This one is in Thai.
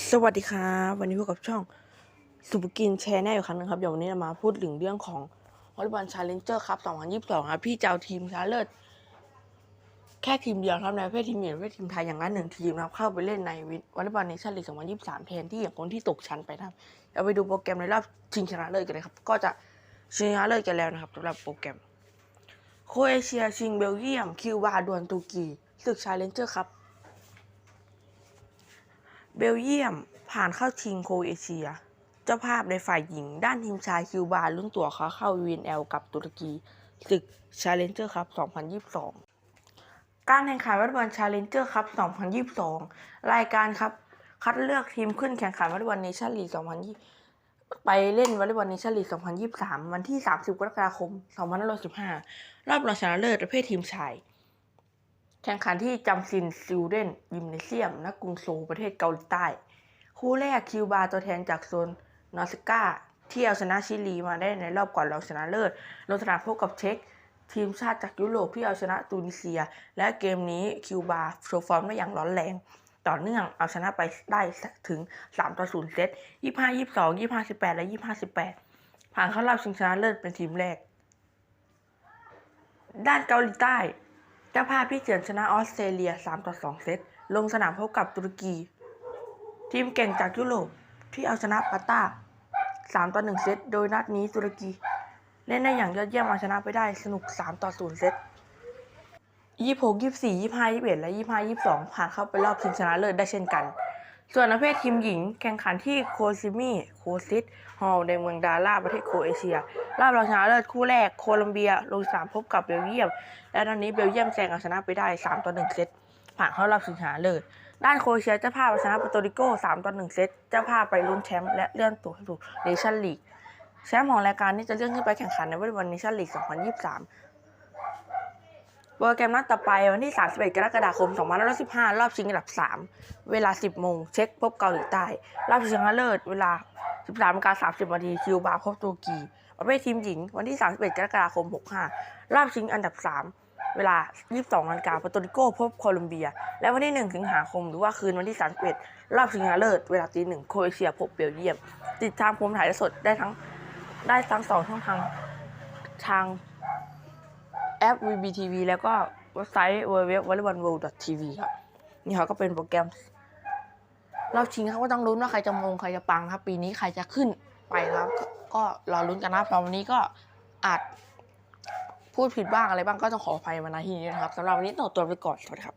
สวัสดีครับ วันนี้พบกับช่องสุภกินแชร์แน่อยู่ครั้งหนึงครับเดี๋ยววันนี้เรามาพูดถึงเรื่องของวอลเลย์บอลชาเลนเจอร์ครับ 2022 ครับ พี่จะเอาทีมชนะเลิศแค่ทีมเดียวครับในประเภททีมหญิงประเภททีมไทยอย่างนั้นหนึ่งทีมนะครับเข้าไปเล่นในวอลเลย์บอลเนชั่นลีก 2023 แทนที่อย่างคนที่ตกชั้นไปนะครับเราไปดูโปรแกรมในรอบชิงชนะเลิศกันเลยครับ ก็จะชิงชนะเลิศกันแล้วนะครับสำหรับโปรแกรมโครเอเชียชิงเบลเยียมคิวบาดวลตุรกีศึกชาเลนเจอร์ครับ เบลเยียมผ่านเข้าชิงโครเอเชีย เจ้าภาพในฝ่ายหญิง ด้านทีมชายคิวบาลุ้นตั๋วเขาเข้า VNL กับตุรกีศึก Challenger ครับ 2022 การแข่งขันวอลเลย์บอล Challenger ครับ 2022 รายการครับ คัดเลือกทีมขึ้นแข่งขันวอลเลย์บอลเนชั่นลีก 2020 ไปเล่นวอลเลย์บอลเนชั่นลีก 2023 วันที่ 30 กรกฎาคม 2515 รอบรองชนะเลิศประเภททีมชาย แข่งขันที่จัมซินซิลเดนยิมเนเซียมณกรุงโซลประเทศเกาหลีใต้ คู่แรกคิวบาตัวแทนจากโซนนอร์สกาที่เอาชนะชิลีมาได้ในรอบก่อนรองชนะเลิศลงสนามพบกับเช็กทีมชาติจากยุโรปที่เอาชนะตูนิเซีย และเกมนี้คิวบาโชว์ฟอร์มได้อย่างร้อนแรง ต่อเนื่องเอาชนะไปได้ถึง 3 ต่อ 0 เซต 25 22 25 18 และ 25 18 ผ่านเข้ารอบชิงชนะเลิศเป็นทีมแรก ด้านเกาหลีใต้ เจ้าภาพที่เฉือนชนะออสเตรเลีย 3 ต่อ 2 เซต ลงสนามพบกับตุรกี ทีมเก่งจากยุโรปที่เอาชนะปาตา3 ต่อ 1 เซต โดยนัดนี้ตุรกี เล่นได้อย่างยอดเยี่ยมเอาชนะไปได้สนุก 3 ต่อ 0 เซต26 24 25 21และ25 22 ผ่านเข้าไปรอบชิงชนะเลิศได้เช่นกัน ส่วนประเภททีมหญิงแข่งขันที่โคซิมิโคซิตฮอลในเมืองดาราประเทศโครเอเชีย รอบรองชนะเลิศคู่แรกโคลัมเบีย ลงสนามพบกับเบลเยียม และตอนนี้เบลเยียมแซงเอาชนะไปได้ 3 ต่อ 1 เซต ผ่านเข้ารอบชิงชนะเลิศ ด้านโคเอเชียเจ้าภาพชนะปาโตริโก 3 ต่อ 1 เซต เจ้าภาพไปลุ้นแชมป์และเลื่อนตัวสู่เนชั่นลีก แชมป์ของรายการนี้จะเลื่อนขึ้นไปแข่งขันในวอลเลย์บอลเนชั่นลีก 2023 โปรแกรมนัดต่อไปวันที่ 31 กรกฎาคม 2515 รอบชิงอันดับ 3 เวลา 10 โมง เช็คพบเกาหลีใต้ รอบชิงชนะเลิศ เวลา 13นาฬิกา30 นาที คิวบาพบตุรกี ประเภททีมหญิง วันที่ 31 กรกฎาคม 65 รอบชิงอันดับ 3 เวลา 22นาฬิกาปาโตริโกพบโคลอมเบีย และวันที่ 1 สิงหาคม หรือว่าคืนวันที่ 31 รอบชิงชนะเลิศ เวลาตีหนึ่งโครเอเชียพบเบลเยียม ติดตามชมถ่ายสดได้ทั้งได้ทั้งสองช่องทางทาง แอป VBTV แล้วก็เว็บไซต์ www.volleyballworld.tv ครับ นี่เขาก็เป็นโปรแกรมเราชิงครับก็ต้องลุ้นว่าใครจะมงใครจะปังครับ ปีนี้ใครจะขึ้นไปครับ ก็รอลุ้นกันนะครับสำหรับวันนี้ก็อาจพูดผิดบ้างอะไรบ้างก็ต้องขออภัยมาณที่นี้นะครับสำหรับวันนี้ต้องตัวไปก่อนสวัสดีครับ